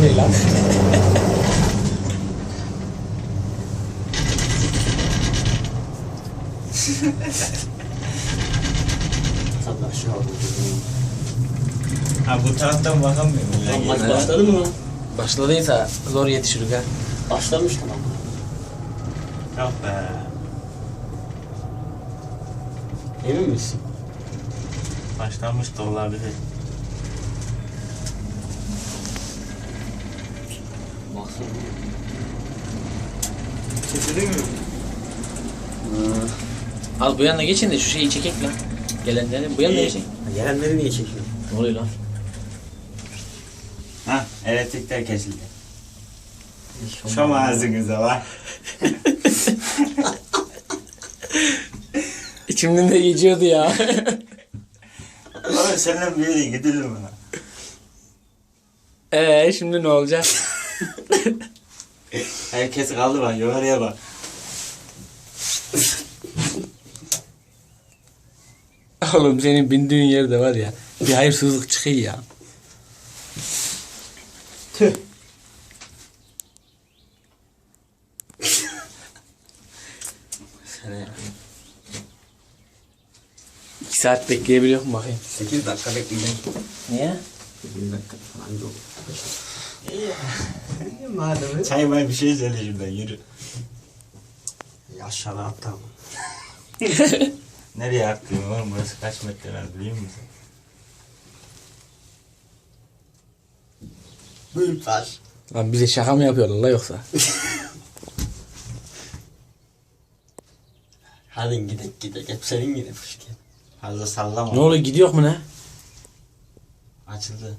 sorun değil abi. Tabii aşağı Ha bu taraftan bakamıyorum. Maç başladı mı lan? Başladıysa zor yetişirik ha. Başlamış tamam. Yok be. Emin misin? Başlanmış da olabilir. Baksana. Çekirdin mi? Az bu yana geçin de şu şeyi çekek lan. Gelenleri bu İyi. geçin. Gelenleri niye çekiyor? Ne oluyor lan? Ha elektrikler kesildi. Şom ağzınıza var. İçimden de geçiyordu ya. Oğlum seninle bir yere gidilir mi lan? Eee Ee, şimdi ne olacak? Herkes kaldı bak yukarıya bak. Oğlum senin bindiğin yerde var ya. Bir hayırsızlık çıkıyor ya. Tüh. Sene İki saat bekleyebiliyor mu bakayım? 8 dakika bekleyeceğim. Niye? 8 dakika falan yok. Madem Çay var bir şey söyle şuradan yürü. aşağıdan attam. Nereye attın oğlum burası kaç metre var biliyor musun? Büyük taş. Lan bize şaka mı yapıyorlar la yoksa? Hadi gidek gidek. Hep senin fışkı. Fazla sallama. ne oluyor gidiyor mu ne? Açıldı.